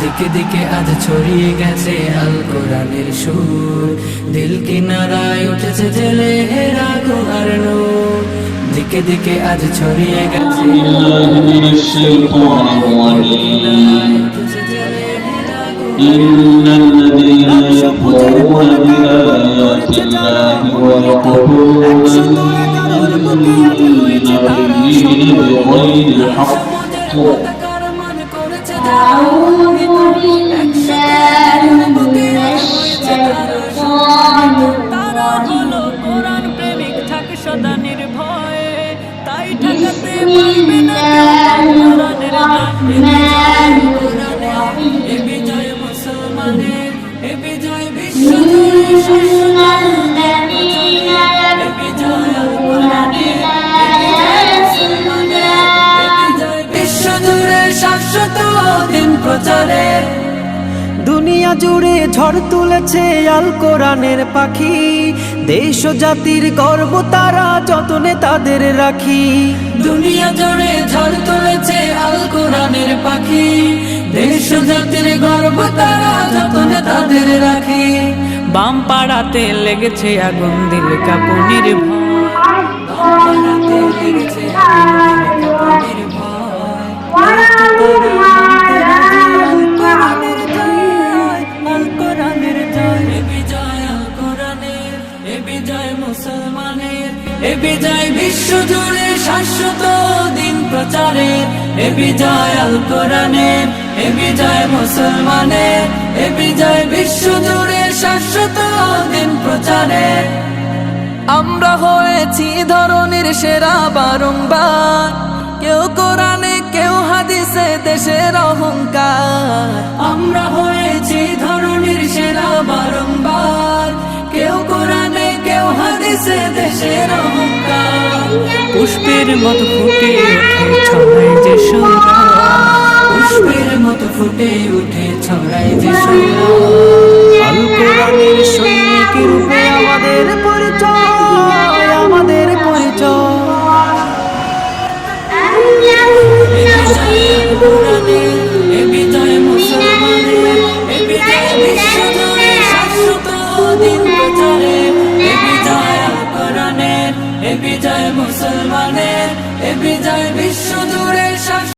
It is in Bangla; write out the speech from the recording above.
দিকে দিকে আজ ছড়িয়ে গেছে আল কোরআনের সুর দিল কিনারায় উঠেছে জেলে হেরা গুহার নূর দিকে দিকে আজ ছড়িয়ে গেছে بالله من الشيطان الرجيم উঠেছে জেলে হেরা إن الذين يكفرون بآيات الله ويقتلون النبيين بغير حق শাশ্বত দিন প্রচারের দুনিয়া জুড়ে ঝড় তুলেছে আল কোরআনের পাখি। দেশ জাতির গর্ব তারা যতনে তাদের রাখি। দুনিয়া জুড়ে ঝড় তুলেছে আল কোরআনের পাখি। দেশ জাতির গর্ব তারা যতনে তাদের রাখি। বাম পাড়াতে লেগেছে আগুন দিল কাপুনির ভয়। পাড়াতে লেগেছে আগুন, বিজয় মুসলমানের, এ বিজয় বিশ্ব জুড়ে শাশ্বত দিন প্রচারের, এ বিজয় আল কোরআনের, এ বিজয় মুসলমানের, এ বিজয় বিশ্ব জুড়ে শাশ্বত দিন প্রচারের। আমরা হয়েছি ধরনের সেরা বারংবার, কেউ কোরআনে, কেউ হাদিসে দেশের অহংকার। আমরা হয়েছি দেশের অহংকার। পুষ্পের মতো ফুটে এ বিজয় মুসলমানের এ বিজয় বিশ্ব দূরে জুড়ে